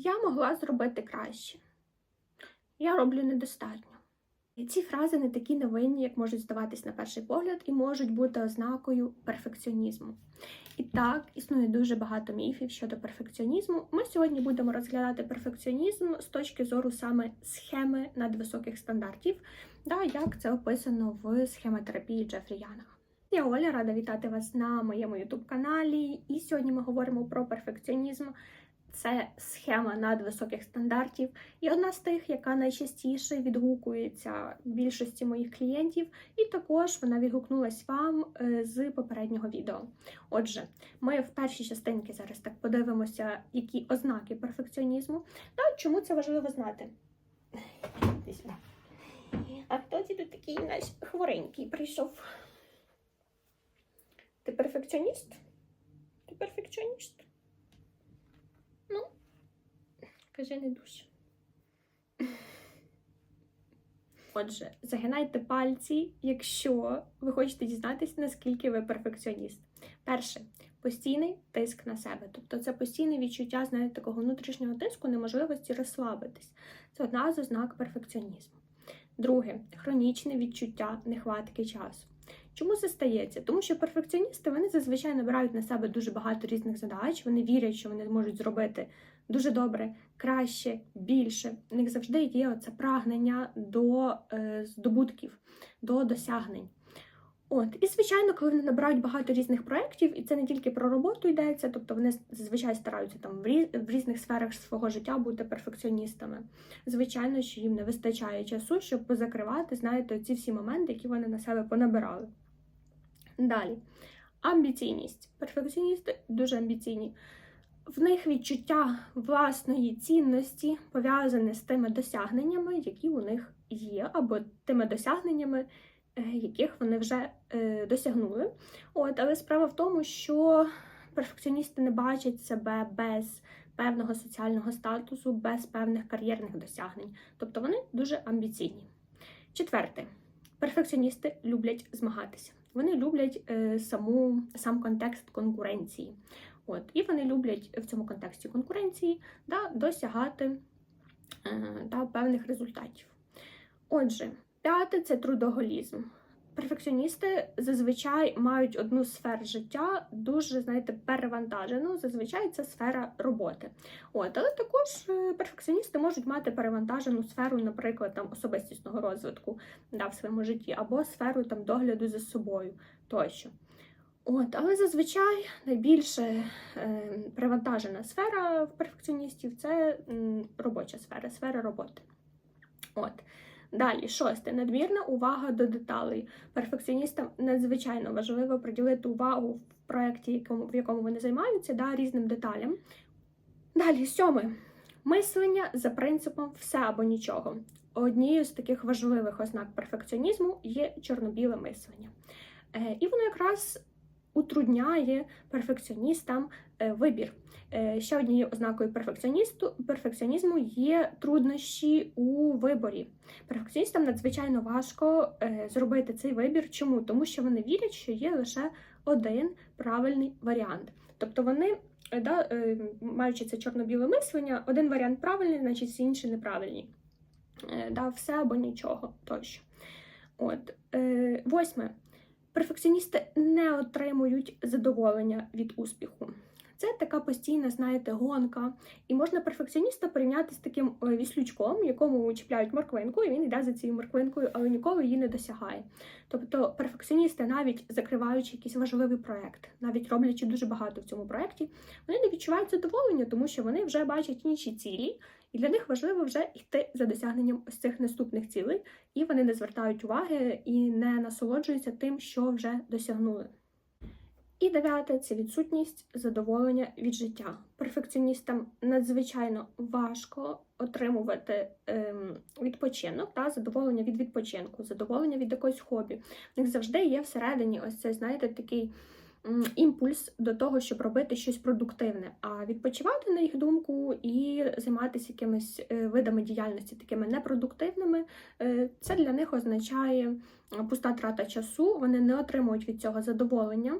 Я могла зробити краще. Я роблю недостатньо. Ці фрази не такі невинні, як можуть здаватись на перший погляд, і можуть бути ознакою перфекціонізму. І так, існує дуже багато міфів щодо перфекціонізму. Ми сьогодні будемо розглядати перфекціонізм з точки зору саме схеми надвисоких стандартів, да, як це описано в схемотерапії Джефрі Янга. Я Оля, рада вітати вас на моєму youtube каналі. І сьогодні ми говоримо про перфекціонізм. Це схема надвисоких стандартів, і одна з тих, яка найчастіше відгукується більшості моїх клієнтів, і також вона відгукнулась вам е, з попереднього відео. Отже, ми в першій частинці зараз так подивимося, які ознаки перфекціонізму, та чому це важливо знати. А хто тут такий наш хворенький прийшов? Ти перфекціоніст? Ти перфекціоніст? Кажи не дуже. Отже, загинайте пальці, якщо ви хочете дізнатися, наскільки ви перфекціоніст. Перше постійний тиск на себе. Тобто це постійне відчуття, знаєте, такого внутрішнього тиску, неможливості розслабитись. Це одна з ознак перфекціонізму. Друге хронічне відчуття нехватки часу. Чому це стається? Тому що перфекціоністи вони зазвичай набирають на себе дуже багато різних задач, вони вірять, що вони зможуть зробити дуже добре, краще, більше. У них завжди є оце прагнення до е, здобутків, до досягнень. От, і звичайно, коли вони набирають багато різних проєктів, і це не тільки про роботу йдеться, тобто вони зазвичай стараються там в, різ, в різних сферах свого життя бути перфекціоністами. Звичайно, що їм не вистачає часу, щоб позакривати, знаєте, ці всі моменти, які вони на себе понабирали. Далі, амбіційність. Перфекціоністи дуже амбіційні. В них відчуття власної цінності пов'язане з тими досягненнями, які у них є, або тими досягненнями, е, яких вони вже е, досягнули. От, але справа в тому, що перфекціоністи не бачать себе без певного соціального статусу, без певних кар'єрних досягнень. Тобто вони дуже амбіційні. Четверте, перфекціоністи люблять змагатися. Вони люблять е, саму сам контекст конкуренції. От, І вони люблять в цьому контексті конкуренції да, досягати е, да, певних результатів. Отже, п'яте це трудоголізм. Перфекціоністи зазвичай мають одну сферу життя дуже, знаєте, перевантажену. Зазвичай це сфера роботи. От, але також е, перфекціоністи можуть мати перевантажену сферу, наприклад, там особистісного розвитку да, в своєму житті, або сферу там догляду за собою тощо. От, але зазвичай найбільше е, перевантажена сфера в перфекціоністів це робоча сфера, сфера роботи. От. Далі, шосте, надмірна увага до деталей. Перфекціоністам надзвичайно важливо приділити увагу в проєкті, в якому вони займаються, да, різним деталям. Далі, сьоме. Мислення за принципом все або нічого. Однією з таких важливих ознак перфекціонізму є чорно-біле мислення. Е, і воно якраз утрудняє перфекціоністам е, вибір. Е, ще однією ознакою перфекціонізму є труднощі у виборі. Перфекціоністам надзвичайно важко е, зробити цей вибір. Чому? Тому що вони вірять, що є лише один правильний варіант. Тобто вони, да, маючи це чорно-біле мислення, один варіант правильний, значить всі інші неправильні. Да, Все або нічого тощо. От. Восьме. Перфекціоністи не отримують задоволення від успіху. Це така постійна, знаєте, гонка. І можна перфекціоніста порівняти з таким віслючком, якому чіпляють морквинку, і він йде за цією морквинкою, але ніколи її не досягає. Тобто перфекціоністи, навіть закриваючи якийсь важливий проект, навіть роблячи дуже багато в цьому проєкті, вони не відчувають задоволення, тому що вони вже бачать інші цілі, і для них важливо вже йти за досягненням ось цих наступних цілей, і вони не звертають уваги і не насолоджуються тим, що вже досягнули. І дев'яте це відсутність задоволення від життя. Перфекціоністам надзвичайно важко отримувати ем, відпочинок та задоволення від відпочинку, задоволення від якогось хобі. У них завжди є всередині ось цей, знаєте, такий імпульс до того, щоб робити щось продуктивне, а відпочивати, на їх думку, і займатися якимись е, видами діяльності, такими непродуктивними, е, це для них означає пуста трата часу, вони не отримують від цього задоволення.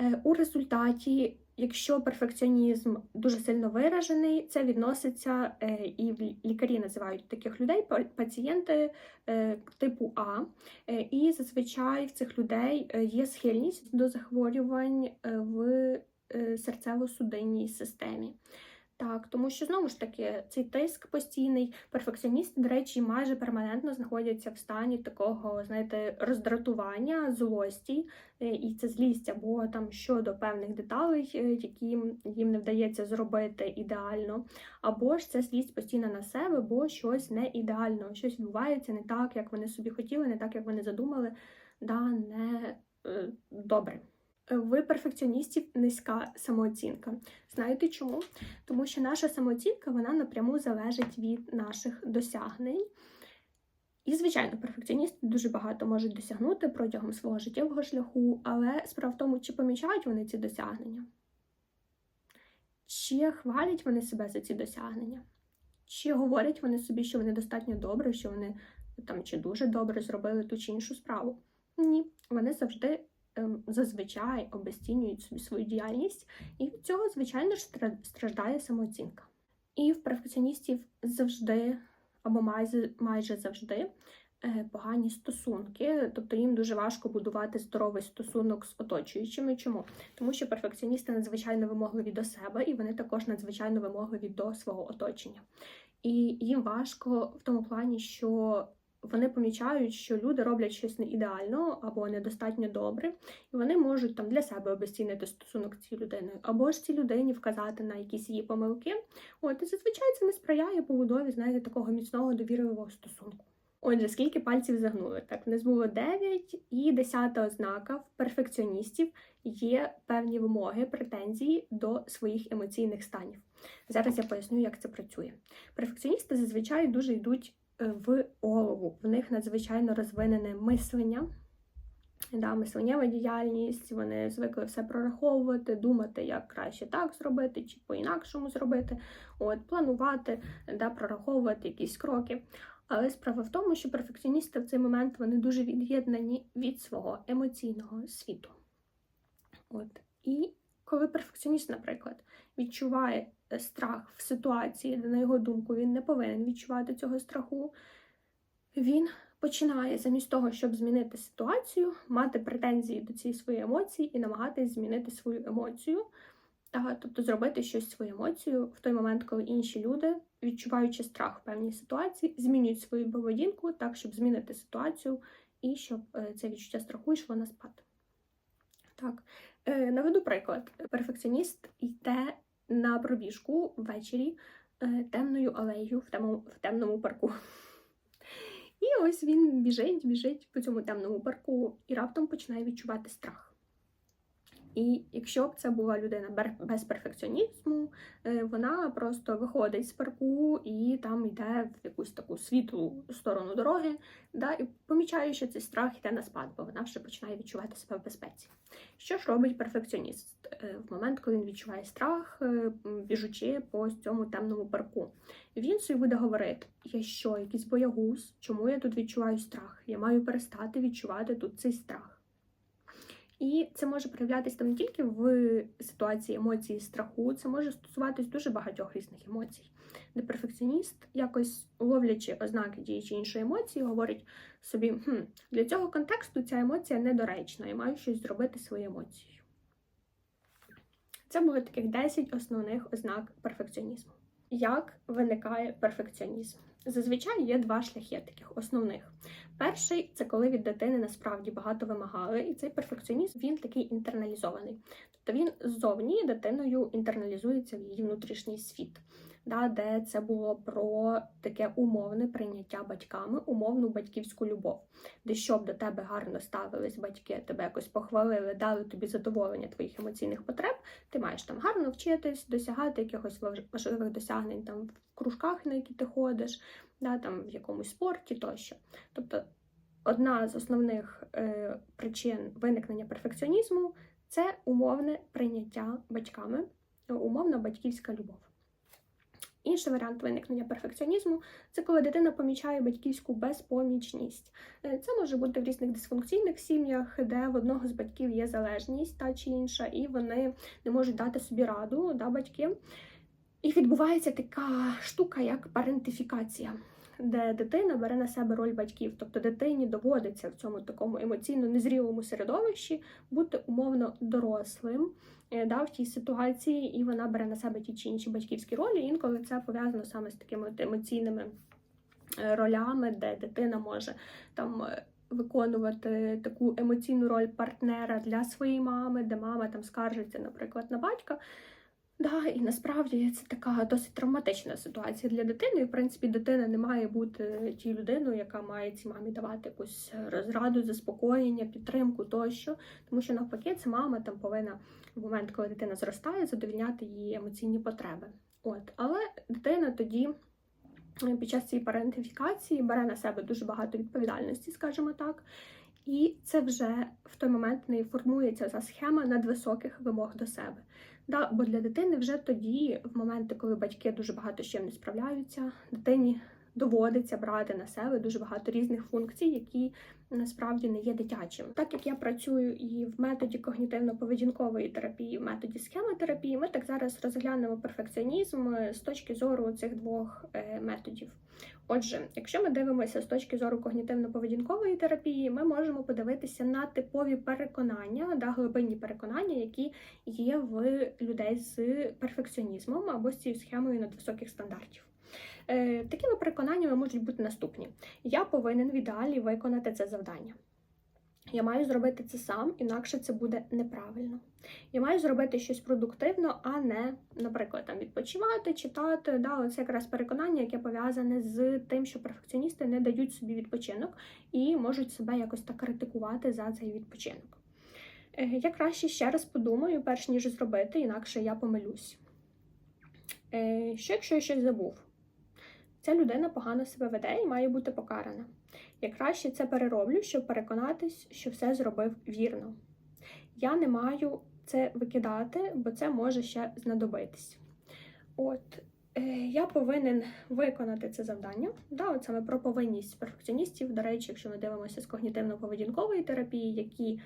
Е, у результаті якщо перфекціонізм дуже сильно виражений, це відноситься е, і лікарі називають таких людей пацієнти е, типу А. Е, І зазвичай в цих людей є схильність до захворювань в серцево-судинній системі. Так, тому що знову ж таки цей тиск постійний, перфекціоністи, до речі, майже перманентно знаходяться в стані такого, знаєте, роздратування, злості, е, і це злість або там щодо певних деталей, е, які їм не вдається зробити ідеально, або ж це злість постійно на себе, бо щось не ідеально, щось відбувається не так, як вони собі хотіли, не так, як вони задумали, да, не е, добре. Е, В перфекціоністів низька самооцінка. Знаєте чому? Тому що наша самооцінка вона напряму залежить від наших досягнень. І, звичайно, перфекціоністи дуже багато можуть досягнути протягом свого життєвого шляху, але справа в тому, чи помічають вони ці досягнення, чи хвалять вони себе за ці досягнення, чи говорять вони собі, що вони достатньо добре, що вони там чи дуже добре зробили ту чи іншу справу. Ні, вони завжди зазвичай обесцінюють собі свою діяльність, і від цього, звичайно ж, страждає самооцінка. І в перфекціоністів завжди або майже, майже завжди е, погані стосунки, тобто їм дуже важко будувати здоровий стосунок з оточуючими. Чому? Тому що перфекціоністи надзвичайно вимогливі до себе, і вони також надзвичайно вимогливі до свого оточення. І їм важко в тому плані, що вони помічають, що люди роблять щось не ідеально або недостатньо добре, і вони можуть там для себе обесцінити стосунок з цією людиною, або ж цій людині вказати на якісь її помилки. От і зазвичай це не сприяє побудові, знаєте, такого міцного довірливого стосунку. Отже, скільки пальців загнули? Так, в нас було 9, і десята ознака в перфекціоністів є певні вимоги, претензії до своїх емоційних станів. Зараз я поясню, як це працює. Перфекціоністи зазвичай дуже йдуть в голову. В них надзвичайно розвинене мислення, да, мисленнєва діяльність, вони звикли все прораховувати, думати, як краще так зробити, чи по-інакшому зробити, от, планувати, да, прораховувати якісь кроки. Але справа в тому, що перфекціоністи в цей момент вони дуже від'єднані від свого емоційного світу. От. І коли перфекціоніст, наприклад, відчуває е, страх в ситуації, на його думку, він не повинен відчувати цього страху, він починає замість того, щоб змінити ситуацію, мати претензії до цієї своєї емоції і намагатись змінити свою емоцію, та, тобто зробити щось свою емоцію в той момент, коли інші люди, відчуваючи страх в певній ситуації, змінюють свою поведінку так, щоб змінити ситуацію і щоб е, це відчуття страху йшло на спад. Так, е, наведу приклад. Перфекціоніст йде на пробіжку ввечері е, темною алеєю в темному, в темному парку. І ось він біжить, біжить по цьому темному парку і раптом починає відчувати страх. І якщо б це була людина без перфекціонізму, е, вона просто виходить з парку і там йде в якусь таку світлу сторону дороги, да, і помічає, що цей страх йде на спад, бо вона вже починає відчувати себе в безпеці. Що ж робить перфекціоніст Е, в момент, коли він відчуває страх, е, біжучи по цьому темному парку? Він собі буде говорити: я що, якийсь боягуз? Чому я тут відчуваю страх? Я маю перестати відчувати тут цей страх. І це може проявлятися там не тільки в ситуації емоції страху, це може стосуватись дуже багатьох різних емоцій, де перфекціоніст, якось ловлячи ознаки дії чи іншої емоції, говорить собі: хм, для цього контексту ця емоція недоречна, я маю щось зробити своєю емоцією. Це були таких 10 основних ознак перфекціонізму. Як виникає перфекціонізм? Зазвичай є два шляхи таких основних. Перший це коли від дитини насправді багато вимагали, і цей перфекціонізм він такий інтерналізований. Тобто він ззовні дитиною інтерналізується в її внутрішній світ, да, де це було про таке умовне прийняття батьками, умовну батьківську любов, де щоб до тебе гарно ставились батьки, тебе якось похвалили, дали тобі задоволення твоїх емоційних потреб, ти маєш там гарно вчитись, досягати якихось важ- важливих досягнень там в кружках, на які ти ходиш, да, там в якомусь спорті тощо. Тобто одна з основних е, причин виникнення перфекціонізму це умовне прийняття батьками, умовна батьківська любов. Інший варіант виникнення перфекціонізму це коли дитина помічає батьківську безпомічність. Е, Це може бути в різних дисфункційних сім'ях, де в одного з батьків є залежність та чи інша, і вони не можуть дати собі раду, да, батьки. І відбувається така штука, як парентифікація, де дитина бере на себе роль батьків, тобто дитині доводиться в цьому такому емоційно незрілому середовищі бути умовно дорослим да, в тій ситуації, і вона бере на себе ті чи інші батьківські ролі. Інколи це пов'язано саме з такими емоційними е, ролями, де дитина може там. е, Виконувати таку емоційну роль партнера для своєї мами, де мама там скаржиться, наприклад, на батька. Да, і насправді це така досить травматична ситуація для дитини. І, в принципі, дитина не має бути тією людиною, яка має цій мамі давати якусь розраду, заспокоєння, підтримку тощо. Тому що навпаки, це мама там повинна момент, коли дитина зростає, задовільняти її емоційні потреби. От, але дитина тоді. е, Під час цієї парентифікації бере на себе дуже багато відповідальності, скажімо так, і це вже в той момент в неї формується ця схема надвисоких вимог до себе. Да, бо для дитини вже тоді, в моменти, коли батьки дуже багато з чим не справляються, дитині доводиться брати на себе дуже багато різних функцій, які насправді не є дитячими. Так як я працюю і в методі когнітивно-поведінкової терапії, в методі схемотерапії, ми так зараз розглянемо перфекціонізм з точки зору цих двох е, методів. Отже, якщо ми дивимося з точки зору когнітивно-поведінкової терапії, ми можемо подивитися на типові переконання, да, глибинні переконання, які є в людей з перфекціонізмом або з цією схемою надвисоких стандартів. Е, такими переконаннями можуть бути наступні: я повинен в ідеалі виконати це завдання. Я маю зробити це сам, інакше це буде неправильно. Я маю зробити щось продуктивно, а не, наприклад, там відпочивати, читати. Да, це якраз переконання, яке пов'язане з тим, що перфекціоністи не дають собі відпочинок і можуть себе якось так критикувати за цей відпочинок. Е, Я краще ще раз подумаю, перш ніж зробити, інакше я помилюсь. Е, Що якщо я щось забув? Ця людина погано себе веде і має бути покарана. Я краще це перероблю, щоб переконатись, що все зробив вірно. Я не маю це викидати, бо це може ще знадобитись. От, е, я повинен виконати це завдання. Да, от саме про повинність перфекціоністів. До речі, якщо ми дивимося з когнітивно-поведінкової терапії, які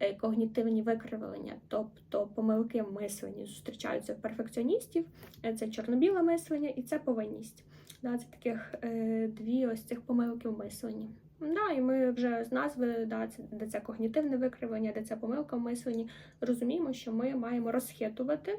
е, когнітивні викривлення, тобто помилки в мисленні, зустрічаються в перфекціоністів, Е, це чорно-біле мислення і це повинність. Да, це таких е, дві ось цих помилки в мисленні. Да, і ми вже з назви, да, це, де це когнітивне викривлення, де це помилка в мисленні, розуміємо, що ми маємо розхитувати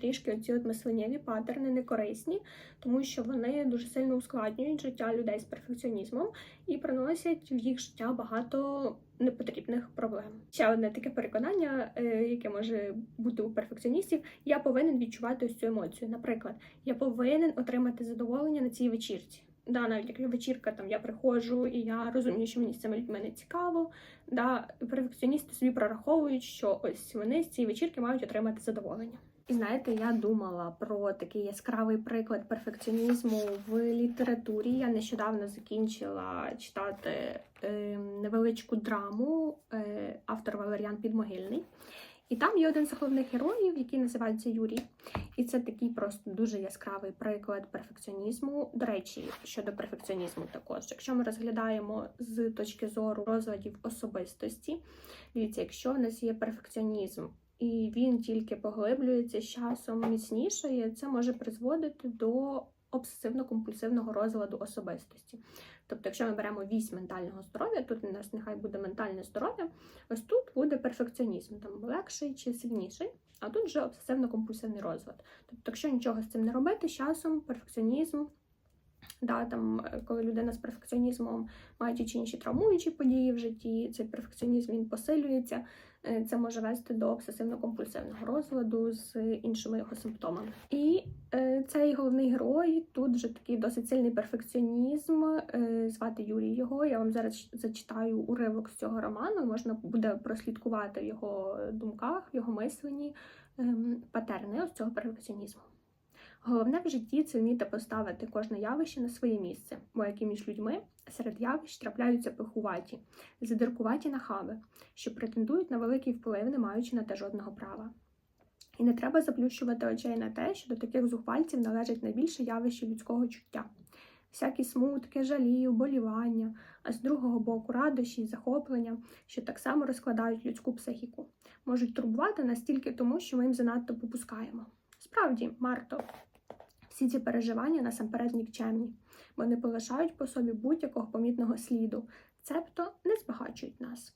трішки оці от мисленнєві паттерни некорисні, тому що вони дуже сильно ускладнюють життя людей з перфекціонізмом і приносять в їх життя багато непотрібних проблем. Ще одне таке переконання, е, яке може бути у перфекціоністів, я повинен відчувати ось цю емоцію. Наприклад, я повинен отримати задоволення на цій вечірці. Да, навіть якщо вечірка там я приходжу і я розумію, що мені з цими людьми не цікаво. Да, перфекціоністи собі прораховують, що ось вони з цієї вечірки мають отримати задоволення. І знаєте, я думала про такий яскравий приклад перфекціонізму в літературі. Я нещодавно закінчила читати е, невеличку драму е, автор Валеріан Підмогильний. І там є один з головних героїв, який називається Юрій. І це такий просто дуже яскравий приклад перфекціонізму. До речі, щодо перфекціонізму, також, якщо ми розглядаємо з точки зору розладів особистості, дивіться, якщо в нас є перфекціонізм і він тільки поглиблюється з часом міцнішає, це може призводити до обсесивно-компульсивного розладу особистості. Тобто, якщо ми беремо вісь ментального здоров'я, тут у нас нехай буде ментальне здоров'я, ось тут буде перфекціонізм, там легший чи сильніший, а тут вже обсесивно-компульсивний розлад. Тобто, якщо нічого з цим не робити, з часом перфекціонізм. Да, там, е, коли людина з перфекціонізмом має ті чи інші травмуючі події в житті, цей перфекціонізм він посилюється, е, це може вести до обсесивно-компульсивного розладу з іншими його симптомами. І е, цей головний герой тут вже такий досить сильний перфекціонізм. Звати Юрій його. Я вам зараз зачитаю уривок з цього роману. Можна буде прослідкувати в його думках, в його мисленні ем, патерни ось цього перфекціонізму. Головне в житті це вміти поставити кожне явище на своє місце, бо як і між людьми серед явищ трапляються пихуваті, задиркуваті нахаби, що претендують на великий вплив, не маючи на те жодного права. І не треба заплющувати очей на те, що до таких зухвальців належить найбільше явище людського чуття. Всякі смутки, жалі, уболівання, а з другого боку радощі й захоплення, що так само розкладають людську психіку, можуть турбувати настільки тому, що ми їм занадто попускаємо. Справді, Марто, всі ці переживання насамперед нікчемні, бо не полишають по собі будь-якого помітного сліду, цебто не збагачують нас.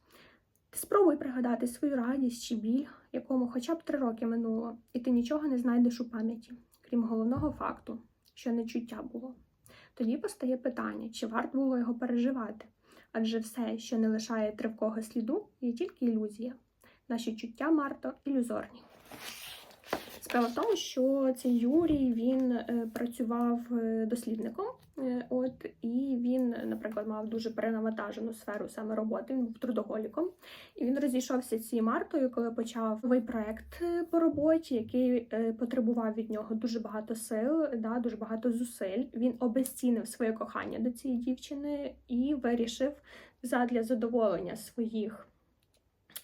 Спробуй пригадати свою радість чи біль, якому хоча б три роки минуло, і ти нічого не знайдеш у пам'яті, крім головного факту, що нечуття було. Тоді постає питання, чи варто було його переживати, адже все, що не лишає тривкого сліду, є тільки ілюзія. Наші чуття Марто ілюзорні. Справа в тому, що цей Юрій він е, працював е, дослідником, е, от і він, наприклад, мав дуже перенавантажену сферу саме роботи. Він був трудоголіком, і він розійшовся цією Мартою, коли почав новий проект по роботі, який потребував від нього дуже багато сил, да, дуже багато зусиль. Він обезцінив своє кохання до цієї дівчини і вирішив задля задоволення своїх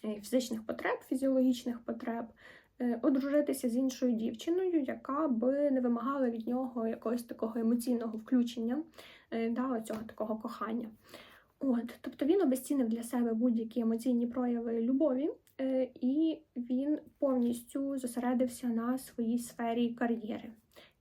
фізичних потреб, фізіологічних потреб одружитися з іншою дівчиною, яка би не вимагала від нього якогось такого емоційного включення, е, да, цього такого кохання. От, тобто він обезцінив для себе будь-які емоційні прояви любові, е, і він повністю зосередився на своїй сфері кар'єри.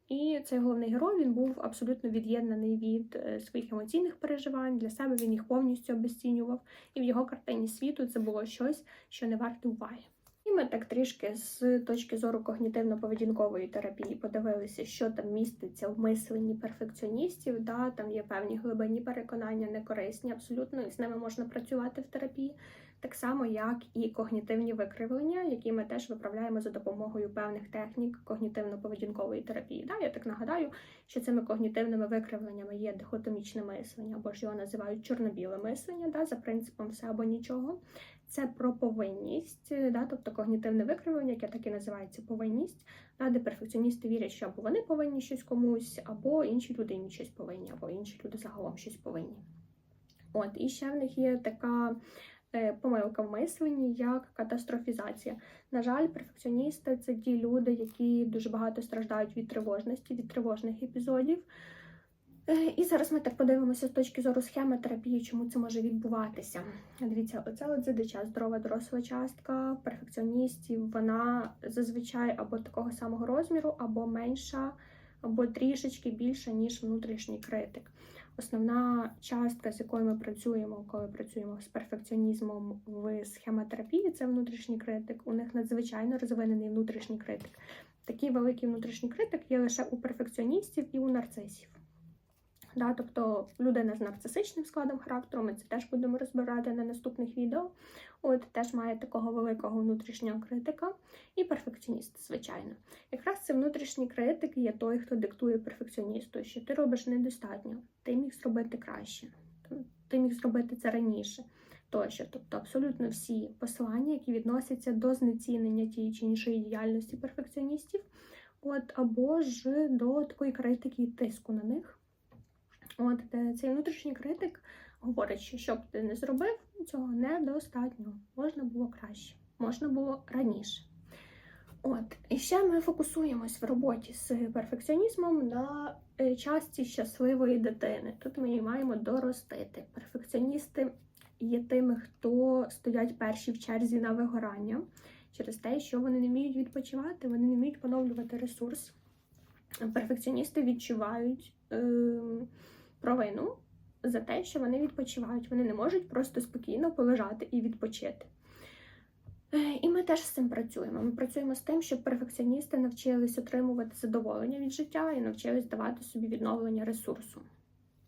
І цей головний герой він був абсолютно від'єднаний від е, своїх емоційних переживань. Для себе він їх повністю обезцінював, і в його картині світу це було щось, що не варте уваги. І ми так трішки з точки зору когнітивно-поведінкової терапії подивилися, що там міститься в мисленні перфекціоністів. Да, там є певні глибинні переконання, некорисні, абсолютно, і з ними можна працювати в терапії, так само як і когнітивні викривлення, які ми теж виправляємо за допомогою певних технік когнітивно-поведінкової терапії. Да, я так нагадаю, що цими когнітивними викривленнями є дихотомічне мислення, або ж його називають чорно-біле мислення, да, за принципом все або нічого це про повинність, да, тобто когнітивне викривлення, яке так і називається повинність, да, де перфекціоністи вірять, що або вони повинні щось комусь, або інші люди їм щось повинні, або інші люди загалом щось повинні. От, і ще в них є така е, помилка в мисленні, як катастрофізація. На жаль, перфекціоністи це ті люди, які дуже багато страждають від тривожності, від тривожних епізодів. Е, І зараз ми так подивимося з точки зору схеми терапії, чому це може відбуватися. Дивіться, оце от задича, здорова доросла частка перфекціоністів, вона зазвичай або такого самого розміру, або менша, або трішечки більша, ніж внутрішній критик. Основна частка, з якою ми працюємо, коли працюємо з перфекціонізмом в схемотерапії, це внутрішній критик. У них надзвичайно розвинений внутрішній критик. Такий великий внутрішній критик є лише у перфекціоністів і у нарцисів. Да, тобто людина з нарцисичним складом характеру, ми це теж будемо розбирати на наступних відео. От теж має такого великого внутрішнього критика і перфекціоніст, звичайно. Якраз це внутрішній критик є той, хто диктує перфекціоністу, що ти робиш недостатньо, ти міг зробити краще, ти міг зробити це раніше. Тощо, тобто абсолютно всі посилання, які відносяться до знецінення тієї чи іншої діяльності перфекціоністів, от або ж до такої критики і тиску на них. От цей внутрішній критик говорить, що що б ти не зробив, цього недостатньо. Можна було краще, можна було раніше. От, і ще ми фокусуємось в роботі з перфекціонізмом на е, часті щасливої дитини. Тут ми її маємо доростити. Перфекціоністи є тими, хто стоять перші в черзі на вигорання через те, що вони не вміють відпочивати, вони не вміють поновлювати ресурс. Перфекціоністи відчувають. Е провину за те, що вони відпочивають. Вони не можуть просто спокійно полежати і відпочити. Е, І ми теж з цим працюємо. Ми працюємо з тим, щоб перфекціоністи навчились отримувати задоволення від життя і навчились давати собі відновлення ресурсу.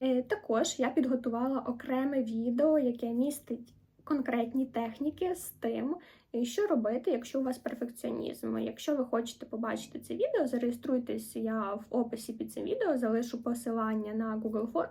Е, Також я підготувала окреме відео, яке містить конкретні техніки з тим, е, що робити, якщо у вас перфекціонізм. Якщо ви хочете побачити це відео, зареєструйтесь я в описі під цим відео, залишу посилання на Google форм.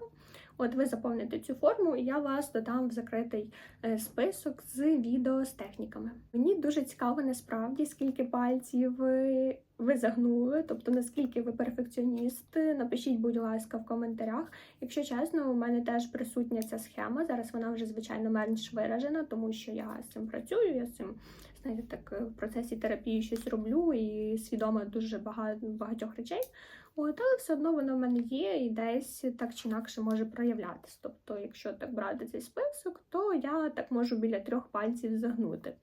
От ви заповните цю форму, і я вас додам в закритий е, список з відео з техніками. Мені дуже цікаво насправді, скільки пальців ви, ви загнули, тобто наскільки ви перфекціоніст. Напишіть, будь ласка, в коментарях. Якщо чесно, у мене теж присутня ця схема. Зараз вона вже звичайно менш виражена, тому що я з цим працюю, я з цим знаєте, так е, в процесі терапії щось роблю і свідома дуже багато багатьох речей. От, але все одно воно в мене є і десь так чи інакше може проявлятися. Тобто, якщо так брати цей список, то я так можу біля трьох пальців загнути.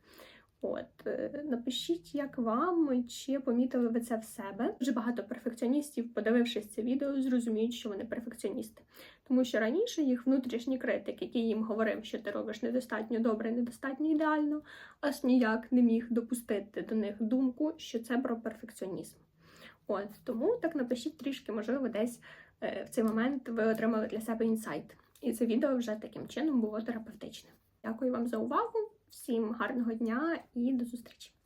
От, е, напишіть, як вам, чи помітили ви це в себе. Дуже багато перфекціоністів, подивившись це відео, зрозуміють, що вони перфекціоністи. Тому що раніше їх внутрішній критик, який їм говорив, що ти робиш недостатньо добре, недостатньо ідеально, аж ніяк не міг допустити до них думку, що це про перфекціонізм. От тому так напишіть трішки, можливо, десь е, в цей момент ви отримали для себе інсайт. І це відео вже таким чином було терапевтичне. Дякую вам за увагу, всім гарного дня і до зустрічі!